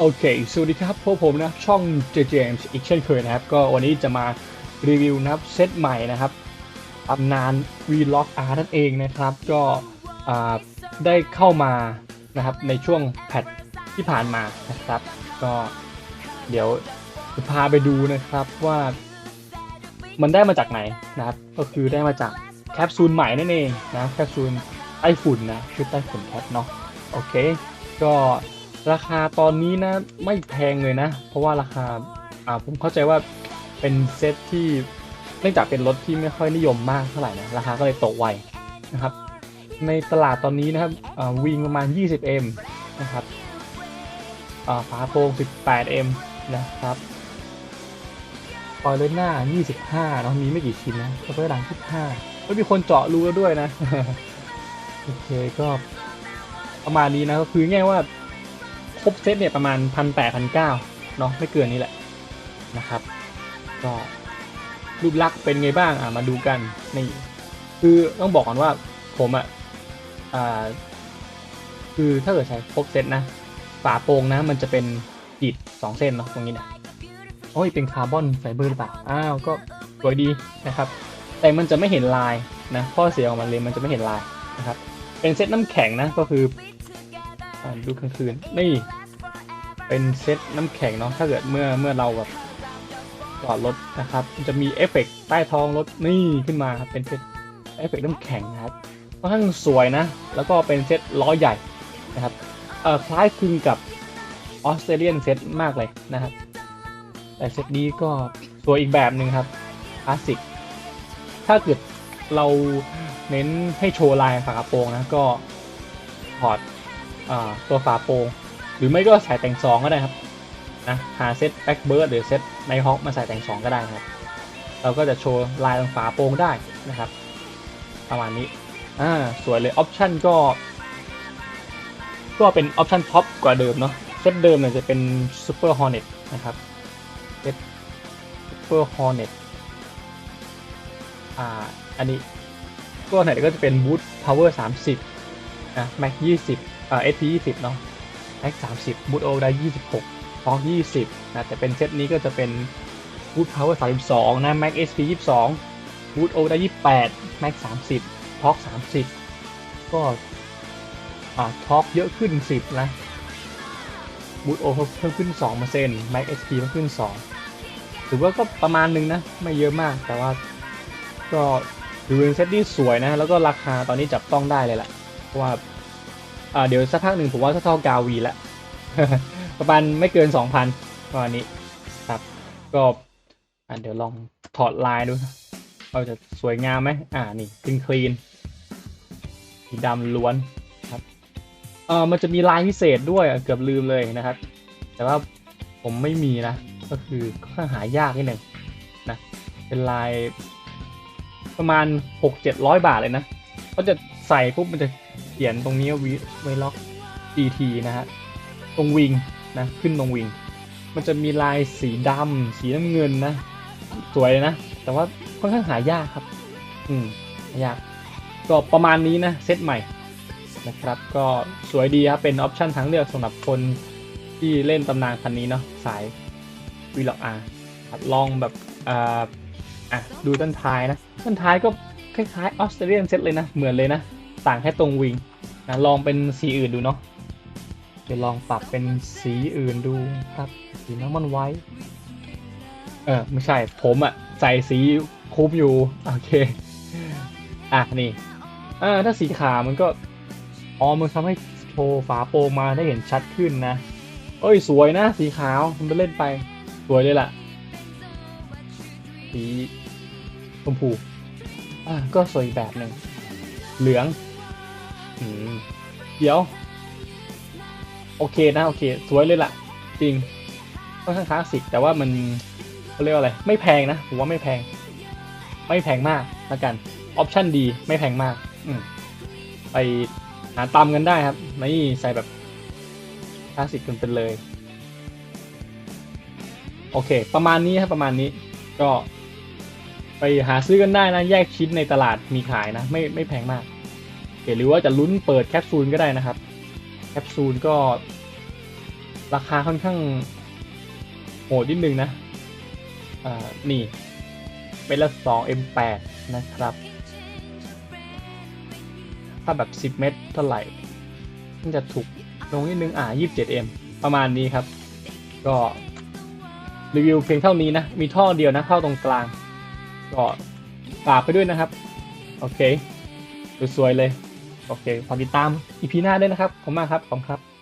โอเค สวัสดีครับ พวกผมนะช่อง JJMS อีกเช่นเคยนะครับ ก็วันนี้จะมารีวิวนะครับเซตใหม่นะครับตำนาน Vlog R นั่นเองนะครับ ก็ได้เข้ามานะครับในช่วงแพทที่ผ่านมานะครับ ก็เดี๋ยวจะพาไปดูนะครับว่ามันได้มาจากไหนนะครับ ก็คือได้มาจากแคปซูลใหม่นั่นเองนะแคปซูลไต้ฝุ่นนะชุดไต้ฝุ่นแคปเนาะโอเค ก็ ราคาตอนนี้นะไม่แพงเลยนะ เพราะว่าราคาอ่าผมเข้าใจว่าเป็นเซตที่เนื่องจากเป็นรถที่ไม่ค่อยนิยมมากเท่าไหร่นะราคาก็เลยตกไวนะครับ ในตลาดตอนนี้นะครับวิ่งประมาณ 20M นะครับอ่าฝาโปร่ง 18M นะครับปอยเลอร์หน้า 25เนาะมีไม่กี่ชิ้นนะสปอยล์หลัง15ก็มีคนเจาะรูแล้วด้วยนะ โอเคก็ประมาณนี้นะก็คือง่ายว่า บเซตเนี่ยประมาณพันแปดพันเก้าเนาะไม่เกินนี้แหละนะครับ ก็รูปลักษณ์เป็นไงบ้างอะมาดูกันนี่คือต้องบอกก่อนว่าผมอะอ่าคือถ้าเกิดใช้ครบเซตนะฝาโปรงนะมันจะเป็นกีดสองเส้นเนาะตรงนี้นะโอ้ยเป็นคาร์บอนไฟเบอร์หรือเปล่าอ้าวก็สวยดีนะครับ แต่มันจะไม่เห็นลายนะข้อเสียของมันเลยมันจะไม่เห็นลายนะครับเป็นเซตน้ำแข็งนะก็คือ ดูกลางคืน นี่ เป็นเซตน้ำแข็งเนาะ ถ้าเกิดเมื่อเมื่อเราแบบจอดรถนะครับ จะมีเอฟเฟกต์ใต้ท้องรถนี่ขึ้นมาครับ เป็นเซตเอฟเฟกต์น้ำแข็งนะครับค่อนข้างสวยนะ แล้วก็เป็นเซตล้อใหญ่นะครับ เอ่อคล้ายคลึงกับออสเตรเลียนเซตมากเลยนะครับ แต่เซตนี้ก็สวยอีกแบบหนึ่งครับคลาสสิก ถ้าเกิดเราเน้นให้โชว์ลายฝากระโปรงนะก็ถอด ตัวฝาโปรงหรือไม่ก็ใส่แต่งสองก็ได้ครับนะหาเซตแบ็กเบิร์ดหรือเซตไนฮอคมาใส่แต่งสองก็ได้นะครับ เราก็จะโชว์ลายตรงฝาโปรงได้นะครับ ประมาณนี้อ่าสวยเลยออปชั่นก็ ก็เป็นออปชั่นท็อปกว่าเดิมเนาะเซตเดิมเนี่ยจะเป็น Super Hornet นะครับเซต Super Hornet อ่าอันนี้ก็ไหนก็จะเป็น Boot Power 30นะ Max 20 อ่า SP 20เนาะ Max 30 Boot O ได้ 26 Torque 20นะแต่เป็นเซตนี้ก็จะเป็น Boot Power 32นะ Max SP 22 Boot O ได้ 28 Max 30 Torque 30 ก็อ่า Torque เยอะขึ้น 10 นะ Boot O เพิ่มขึ้น 2% Max SP เพิ่มขึ้น 2 ถือว่าก็ประมาณนึงนะ ไม่เยอะมากแต่ว่าก็ถือเป็นเซตที่สวยนะ แล้วก็ราคาตอนนี้จับต้องได้เลยแหละเพราะว่า อ่าเดี๋ยวสักพักหนึ่งผมว่าเท่าๆกาวีละ ประมาณไม่เกิน2,000ประมาณนี้ครับ ก็อ่าเดี๋ยวลองถอดลายดูเราจะสวยงามไหมอ่านี่คลีนคลีนสีดำล้วนครับเออมันจะมีลายพิเศษด้วยเกือบลืมเลยนะครับ แต่ว่าผมไม่มีนะ ก็คือค่อนข้างหายากนิดหนึ่งนะเป็นลายประมาณ 6 7 0 0 บาทเลยนะก็จะใส่ปุ๊บมันจะ เขียนตรงนี้วิไวล็อก GT นะฮะตรงวิงนะขึ้นตรงวิง มันจะมีลายสีดำสีน้ำเงินนะ สวยเลยนะ แต่ว่าค่อนข้างหายากครับ อืมหายากก็ประมาณนี้นะเซตใหม่นะครับก็สวยดีครับเป็นออปชันทางเลือกสำหรับคนที่เล่นตำนานคันนี้เนาะสายวีล็อกอาร์ลองแบบอ่าอะดูด้นท้ายนะด้นท้ายก็คล้ายๆออสเตรเลียนเซตเลยนะ เหมือนเลยนะ ต่างแค่ตรงวิงนะลองเป็นสีอื่นดูเนาะเดี๋ยวลองปรับเป็นสีอื่นดูครับสีน้ำมันไว้ เออไม่ใช่ผมอะใส่สีคุมอยู่ โอเค อะนี่อ่าถ้าสีขาวมันก็อ๋อมันทำให้โชว์ฝาโปรงมาได้เห็นชัดขึ้นนะเอ้ยสวยนะ สีขาวมันไปเล่นไป สวยเลยล่ะ สีชมพูอ่าก็สวยแบบหนึ่งเหลือง เดี๋ยว โอเคนะโอเค สวยเลยล่ะ จริงค่อนข้างคลาสสิก แต่ว่ามันเขาเรียกว่าอะไร ไม่แพงนะ ผมว่าไม่แพง ไม่แพงมากละกัน ออปชั่นดี ไม่แพงมาก อืไปหาตามกันได้ครับ นี่ใส่แบบคลาสสิกกันเป็นเลย โอเค ประมาณนี้ครับประมาณนี้ ก็ ไปหาซื้อกันได้นะ แยกชิ้นในตลาดมีขายนะ ไม่ไม่แพงมาก หรือว่าจะลุ้นเปิดแคปซูลก็ได้นะครับ แคปซูลก็ราคาค่อนข้างโหดนิดนึงนะอ่านี่เป็นละ2 M8 นะครับ ถ้าแบบ 10 เมตรเท่าไหร่มันจะถูกลงนิดนึงอ่า 27M ประมาณนี้ครับ ก็รีวิวเพียงเท่านี้นะ มีท่อเดียวนะ เข้าตรงกลาง ก็ฝากไปด้วยนะครับ โอเค สวยๆเลย โอเคฝากติดตามอีพีหน้าด้วยนะครับขอบคุณมากครับ ขอบคุณครับ